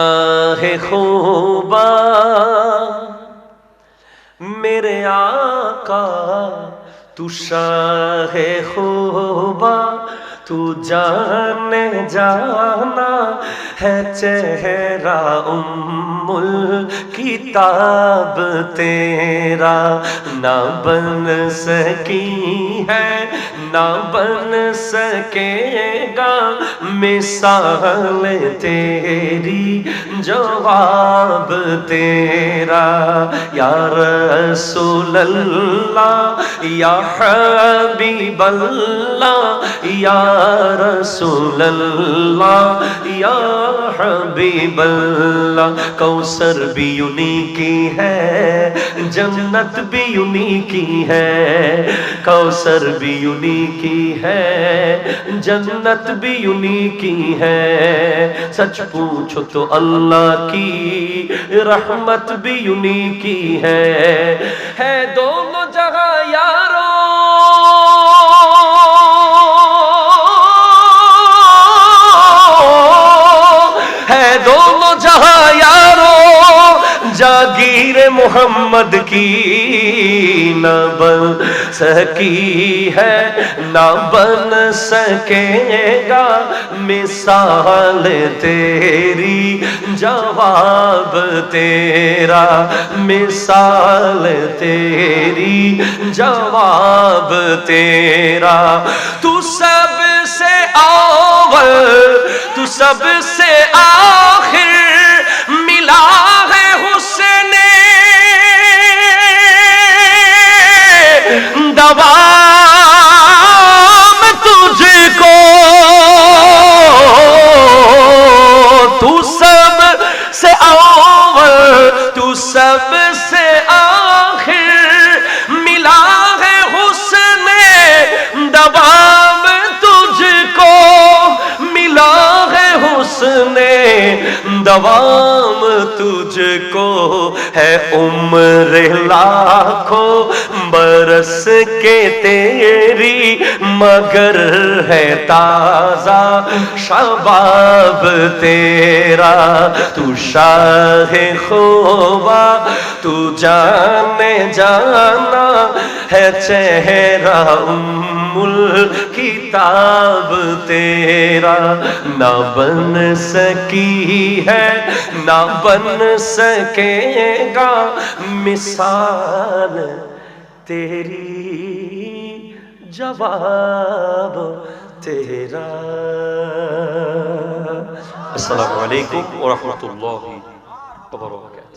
ہے خوبا میرے آقا تو شاہ خوبا تو جانے جانا ہے چہرہ ام الکتاب تیرا نہ بن سکی ہے، نہ بن سکے گا مثال تیری جواب تیرا یا رسول اللہ یا حبیب اللہ یا رسول اللہ یا حبیب اللہ کوثر بھی انہی کی ہے، جنت بھی انہی کی ہے، کوثر بھی انہی کی ہے، جنت بھی انہی کی ہے۔ سچ پوچھو تو اللہ کی، رحمت بھی انہی کی ہے۔ ہے دونوں جگہ یارو جاگیر محمد کی نہ بن سکی ہے، نہ بن سکے گا۔ مثال تیری، جواب تیرا۔ مثال تیری، جواب تیرا۔ تو سب سے اول تو سب سے دوام دوام تجھ کو ہے عمر لاکھوں برس کے تیری مگر ہے تازہ شباب تیرا تو شاہ خوبا تو جانے جانا ہے چہرہ ام الکتاب تیرا، نہ بن سکی ہے، نہ بن سکے گا مثال تیری۔ جواب تیرا۔ السلام علیکم ورحمۃ اللہ وبرکاتہ۔